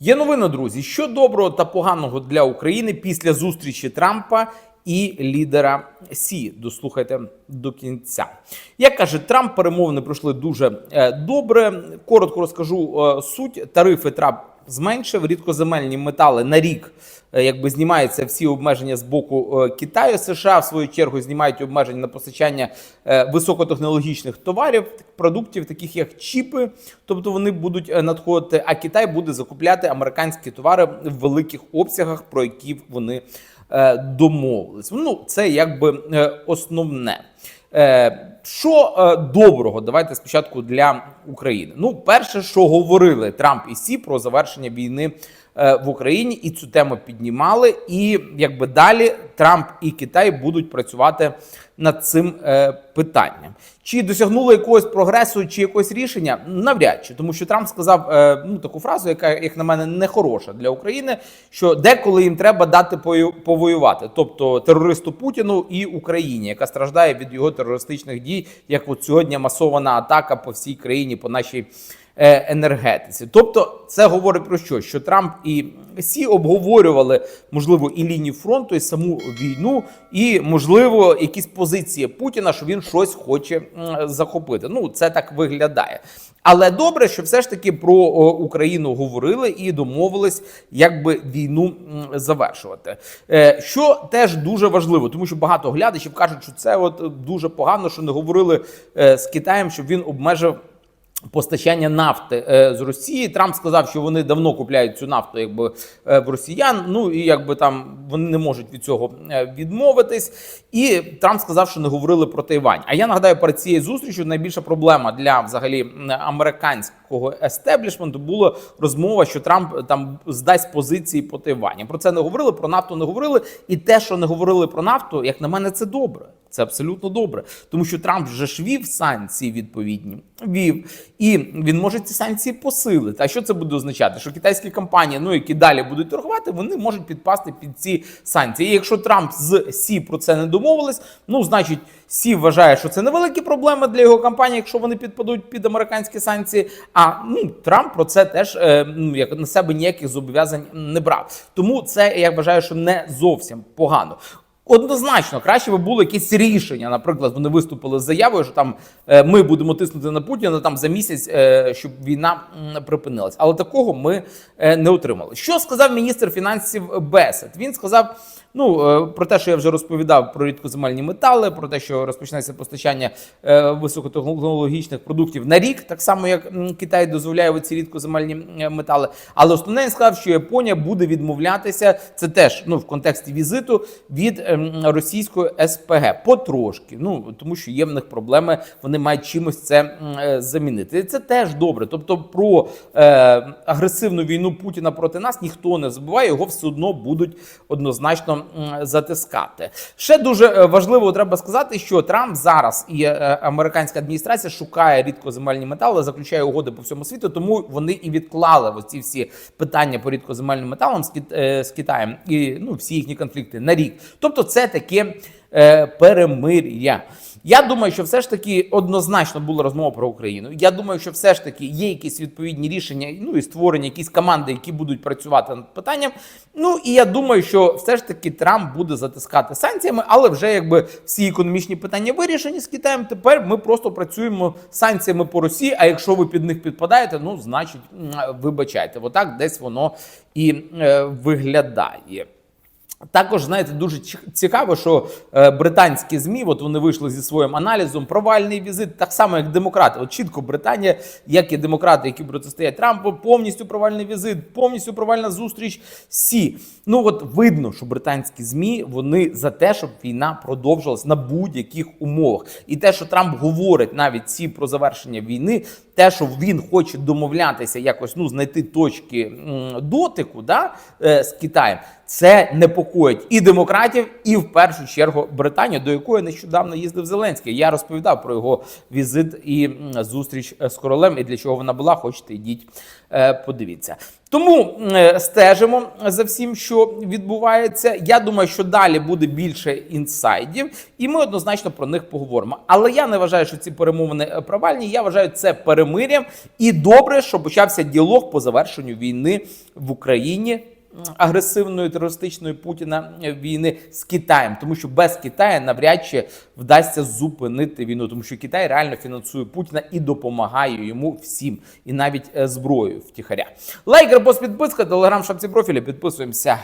Є новина, друзі, що доброго та поганого для України після зустрічі Трампа і лідера Сі. Дослухайте до кінця. Як каже Трамп, перемовини пройшли дуже е, добре. Коротко розкажу е, суть. Тарифи Трамп зменшив рідкоземельні метали на рік. е, Якби знімаються всі обмеження з боку е, Китаю, США в свою чергу знімають обмеження на постачання е, високотехнологічних товарів, продуктів, таких як чіпи. Тобто вони будуть надходити, а Китай буде закупляти американські товари в великих обсягах, про які вони домовились. Ну, це якби е, основне. Е, Що е, доброго, давайте спочатку для України. Ну, перше, що говорили Трамп і Сі про завершення війни е, в Україні, і цю тему піднімали. І якби далі Трамп і Китай будуть працювати над цим е, питанням. Чи досягнули якогось прогресу чи якогось рішення? Навряд чи, тому що Трамп сказав е, ну таку фразу, яка, як на мене, не хороша для України, що деколи їм треба дати повоювати, тобто терористу Путіну і Україні, яка страждає від його терористичних дій, як от сьогодні масована атака по всій країні, по нашій е, енергетиці. Тобто, це говорить про що? Що Трамп і Сі обговорювали можливо і лінію фронту, і саму війну, і можливо якісь позиції Путіна, що він щось хоче захопити. Ну це так виглядає. Але добре, що все ж таки про Україну говорили і домовились, як би війну завершувати. Е, Що теж дуже важливо, тому що багато глядачів кажуть, що це от е, дуже погано, що не говорили е, з Китаєм, щоб він обмежив. Постачання нафти е, з Росії Трамп сказав, що вони давно купляють цю нафту, якби е, в росіян. Ну і якби там вони не можуть від цього е, відмовитись. І Трамп сказав, що не говорили про Тайвань. А я нагадаю, перед цією зустрічю найбільша проблема для взагалі м, американського естеблішменту була розмова, що Трамп там здасть позиції по Тайвані. Про це не говорили, про нафту не говорили. І те, що не говорили про нафту, як на мене, це добре. Це абсолютно добре, тому що Трамп вже ж вів санкції відповідні. Вів, і він може ці санкції посилити. А що це буде означати? Що китайські компанії, ну які далі будуть торгувати, вони можуть підпасти під ці санкції. І якщо Трамп з Сі про це не домовились, ну значить Сі вважає, що це невеликі проблеми для його компанії, якщо вони підпадуть під американські санкції. А ну Трамп про це теж е, ну як на себе ніяких зобов'язань не брав. Тому це я вважаю, що не зовсім погано. Однозначно, краще би було якісь рішення. Наприклад, вони виступили з заявою, що там е, ми будемо тиснути на Путіна там за місяць, е, щоб війна припинилась. Але такого ми е, не отримали. Що сказав міністр фінансів Бесет? Він сказав: ну про те, що я вже розповідав про рідкоземельні метали, про те, що розпочнеться постачання високотехнологічних продуктів на рік, так само як Китай дозволяє ці рідкоземельні метали. Але основне він сказав, що Японія буде відмовлятися. Це теж ну в контексті візиту від ем, російської СПГ потрошки. Ну тому що є в них проблеми, вони мають чимось це е, замінити. Це теж добре. Тобто, про е, агресивну війну Путіна проти нас ніхто не забуває, його все одно будуть однозначно затискати. Ще дуже е, важливо треба сказати, що Трамп зараз і е, американська адміністрація шукає рідкоземельні метали, заключає угоди по всьому світу, тому вони і відклали оці всі питання по рідкоземельним металам з Китаєм і ну всі їхні конфлікти на рік. Тобто, це таке е, перемир'я. Я думаю, що все ж таки однозначно була розмова про Україну. Я думаю, що все ж таки є якісь відповідні рішення, ну і створення якісь команди, які будуть працювати над питанням. Ну і я думаю, що все ж таки Трамп буде затискати санкціями, але вже якби всі економічні питання вирішені з Китаєм. Тепер ми просто працюємо санкціями по Росії. А якщо ви під них підпадаєте, ну значить вибачайте. Отак десь воно і е, виглядає. Також знаєте, дуже ці- цікаво, що е, британські змі, от вони вийшли зі своїм аналізом. Провальний візит, так само як демократи. От чітко Британія, як і демократи, які протистоять Трампу, повністю провальний візит, повністю провальна зустріч. Сі. Ну от видно, що британські змі вони за те, щоб війна продовжилась на будь-яких умовах. І те, що Трамп говорить навіть ці про завершення війни, те, що він хоче домовлятися, якось ну знайти точки дотику, да, е, з Китаєм. Це непокоїть непокоїть і демократів, і в першу чергу Британію, до якої нещодавно їздив Зеленський. Я розповідав про його візит і зустріч е, з королем, і для чого вона була. Хочете, йдіть, е, подивіться. Тому е, стежимо за всім, що відбувається. Я думаю, що далі буде більше інсайдів, і ми однозначно про них поговоримо. Але я не вважаю, що ці перемовини провальні. Я вважаю це перемир'ям. І добре, що почався діалог по завершенню війни в Україні. Агресивної терористичної Путіна е, війни з Китаєм, тому що без Китаю навряд чи вдасться зупинити війну, тому що Китай реально фінансує Путіна і допомагає йому всім, і навіть е, зброєю втіхаря. Лайк, репост, підписка, телеграм, шапці профілі. Підписуємося.